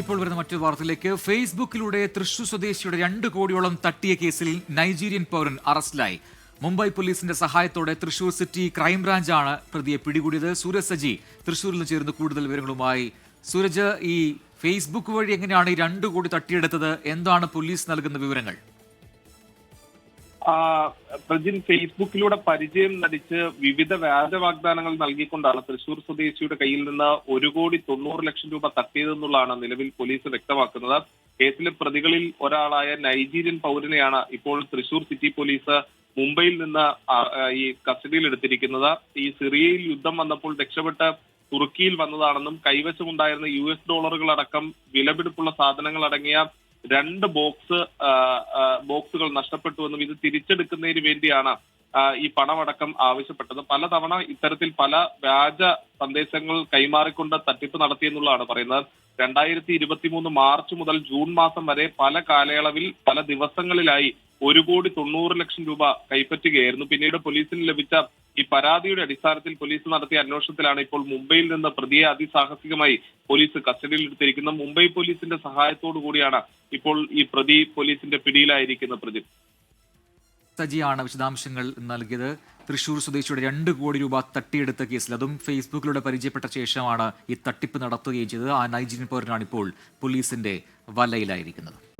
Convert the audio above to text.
ഇപ്പോൾ വരുന്ന മറ്റൊരു വാർത്തയിലേക്ക്. ഫേസ്ബുക്കിലൂടെ തൃശൂർ സ്വദേശിയുടെ രണ്ട് കോടിയോളം തട്ടിയ കേസിൽ നൈജീരിയൻ പൗരൻ അറസ്റ്റിലായി. മുംബൈ പോലീസിന്റെ സഹായത്തോടെ തൃശൂർ സിറ്റി ക്രൈംബ്രാഞ്ചാണ് പ്രതിയെ പിടികൂടിയത്. സൂരജ് സജി തൃശൂരിൽ നിന്ന് ചേർന്ന് കൂടുതൽ വിവരങ്ങളുമായി. സൂരജ് ഈ ഫേസ്ബുക്ക് വഴി എങ്ങനെയാണ് ഈ രണ്ട് കോടി തട്ടിയെടുത്തത്? എന്താണ് പോലീസ് നൽകുന്ന വിവരങ്ങൾ? പ്രജിൻ ഫേസ്ബുക്കിലൂടെ പരിചയം നടിച്ച് വിവിധ വ്യാജ വാഗ്ദാനങ്ങൾ നൽകിക്കൊണ്ടാണ് തൃശൂർ സ്വദേശിയുടെ കയ്യിൽ നിന്ന് ഒരു കോടി തൊണ്ണൂറ് ലക്ഷം രൂപ തട്ടിയതെന്നുള്ളതാണ് നിലവിൽ പോലീസ് വ്യക്തമാക്കുന്നത്. കേസിലെ പ്രതികളിൽ ഒരാളായ നൈജീരിയൻ പൗരനെയാണ് ഇപ്പോൾ തൃശൂർ സിറ്റി പോലീസ് മുംബൈയിൽ നിന്ന് ഈ കസ്റ്റഡിയിൽ എടുത്തിരിക്കുന്നത്. ഈ സിറിയയിൽ യുദ്ധം വന്നപ്പോൾ രക്ഷപ്പെട്ട് തുർക്കിയിൽ വന്നതാണെന്നും കൈവശമുണ്ടായിരുന്ന യു എസ് ഡോളറുകളടക്കം വിലപിടിപ്പുള്ള സാധനങ്ങൾ അടങ്ങിയ രണ്ട് ബോക്സ് ബോക്സുകൾ നഷ്ടപ്പെട്ടുവെന്നും ഇത് തിരിച്ചെടുക്കുന്നതിന് വേണ്ടിയാണ് ഈ പണമടക്കം ആവശ്യപ്പെട്ടത്. പലതവണ ഇത്തരത്തിൽ പല വ്യാജ സന്ദേശങ്ങൾ കൈമാറിക്കൊണ്ട് തട്ടിപ്പ് നടത്തിയെന്നുള്ളതാണ് പറയുന്നത്. രണ്ടായിരത്തി ഇരുപത്തി മൂന്ന് മാർച്ച് മുതൽ ജൂൺ മാസം വരെ പല കാലയളവിൽ പല ദിവസങ്ങളിലായി ഒരു കോടി തൊണ്ണൂറ് ലക്ഷം രൂപ കൈപ്പറ്റുകയായിരുന്നു. പിന്നീട് പോലീസിന് ലഭിച്ച ഈ പരാതിയുടെ അടിസ്ഥാനത്തിൽ പോലീസ് നടത്തിയ അന്വേഷണത്തിലാണ് ഇപ്പോൾ മുംബൈയിൽ നിന്ന് പ്രതിയെ അതിസാഹസികമായി പോലീസ് കസ്റ്റഡിയിൽ എടുത്തിരിക്കുന്നത് മുംബൈ പോലീസിന്റെ സഹായത്തോടു കൂടിയാണ് ഇപ്പോൾ ഈ പ്രതി പോലീസിന്റെ പിടിയിലായിരിക്കുന്ന പ്രതി സജിയാണ് വിശദാംശങ്ങൾ നൽകിയത്. തൃശൂർ സ്വദേശിയുടെ രണ്ട് കോടി രൂപ തട്ടിയെടുത്ത കേസിൽ അതും ഫേസ്ബുക്കിലൂടെ പരിചയപ്പെട്ട ശേഷമാണ് ഈ തട്ടിപ്പ് നടത്തുകയും ചെയ്തത്. ആ നൈജീരിയൻ പൗരനാണ് ഇപ്പോൾ പോലീസിന്റെ വലയിലായിരിക്കുന്നത്.